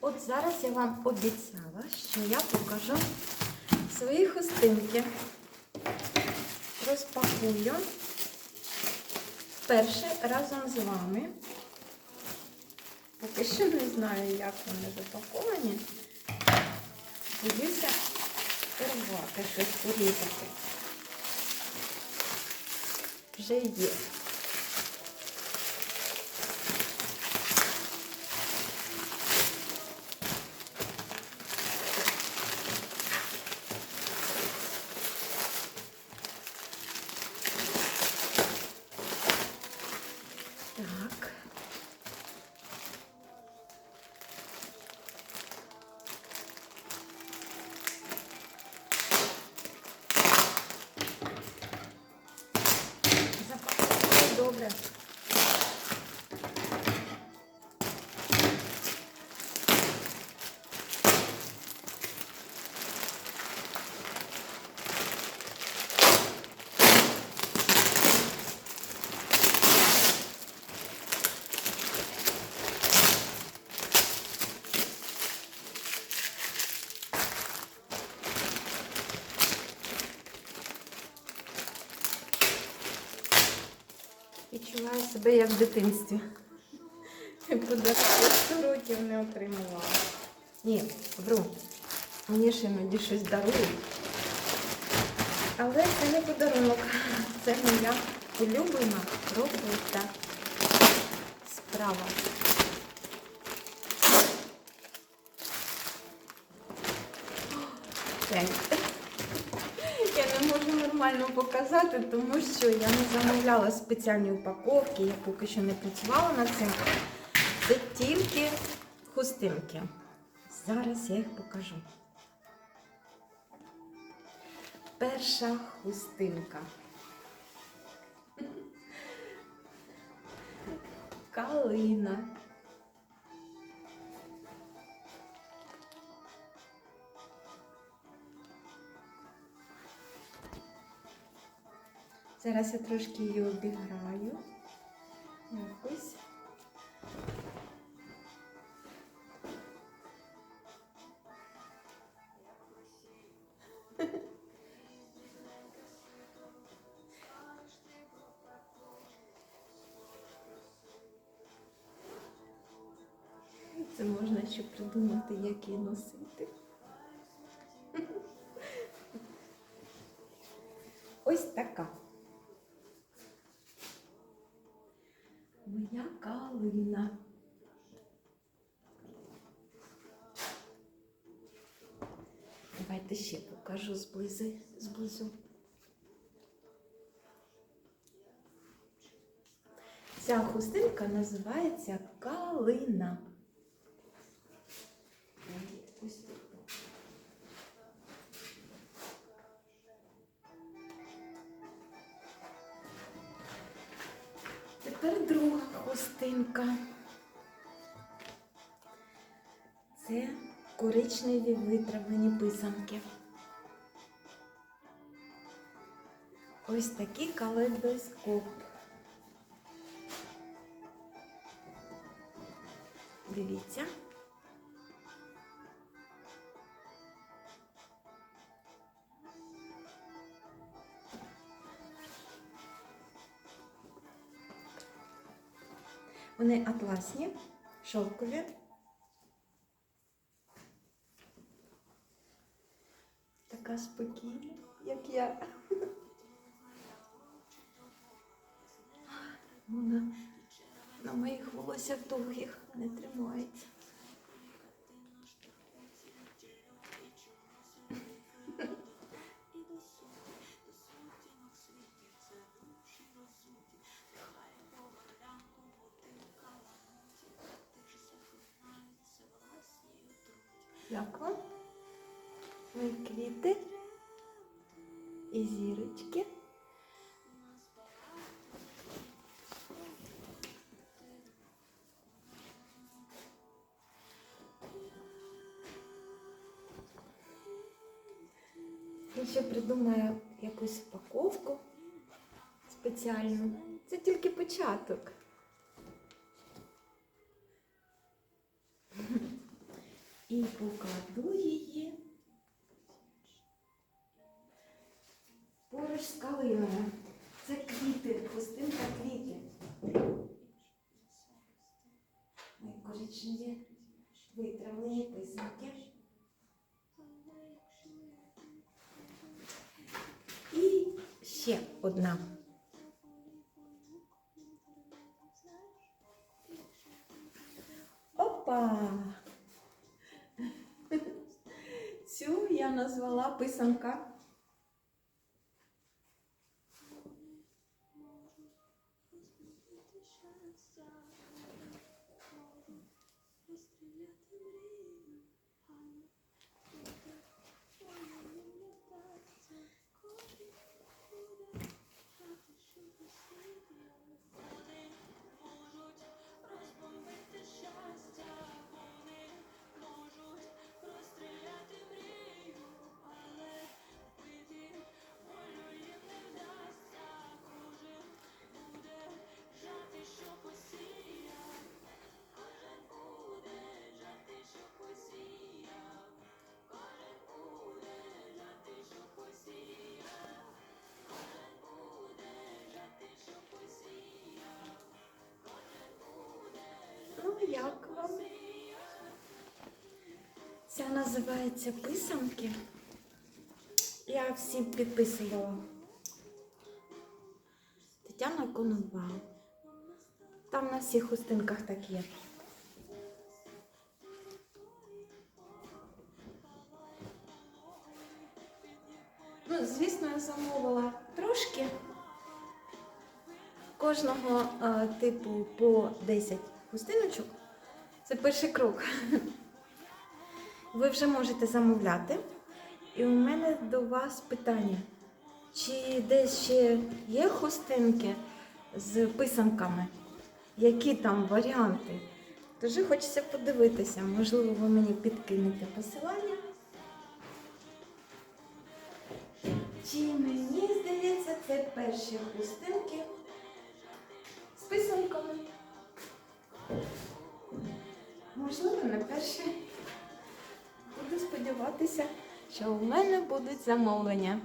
От зараз я вам обіцяла, що я покажу свої хустинки. Розпакую перше разом з вами. Поки що не знаю, як вони запаковані. Боюся порвати щось порізати. Вже є. Відчуваю себе як в дитинстві. Подарунок 100 років не отримувала. Ні, вру. Мені ж іноді щось дарують. Але це не подарунок. Це моя улюблена робота. Справа. Так. Нормально показати, тому що я не замовляла спеціальні упаковки, я поки що не працювала над цим. Це тільки хустинки. Зараз я їх покажу. Перша хустинка. Калина. Зараз я трошки її обіграю. Якось. Це можна ще придумати, як її носити. Ось така. Моя калина. Давайте ще покажу зблизи, зблизу. Ця хустинка називається калина. Тепер друга хустинка. Це коричневі витравлені писанки. Ось такий калейдоскоп. Дивіться. Вони атласні, шовкові. Така спокійна, як я. Вона на моїх волоссях довгих не тримається. Як вам? Мої квіти і зірочки. Я ще придумаю якусь упаковку спеціальну. Це тільки початок. І покладу її поруч з калиною. Це квіти, хустинка квіти. Мої коричневі витравлені писанки. І ще одна. Опа! Назвала писанка. Називається писанки. Я всім підписувала. Тетяна Коновал. Там на всіх хустинках так є. Ну, звісно, я замовила трошки. Кожного е, типу по 10 хустиночок. Це перший крок. Ви вже можете замовляти. І у мене до вас питання. Чи десь ще є хустинки з писанками? Які там варіанти? Дуже хочеться подивитися. Можливо, ви мені підкинете посилання. Чи мені здається, це перші хустинки з писанками? Можливо, не перші. Буду сподіватися, що у мене будуть замовлення.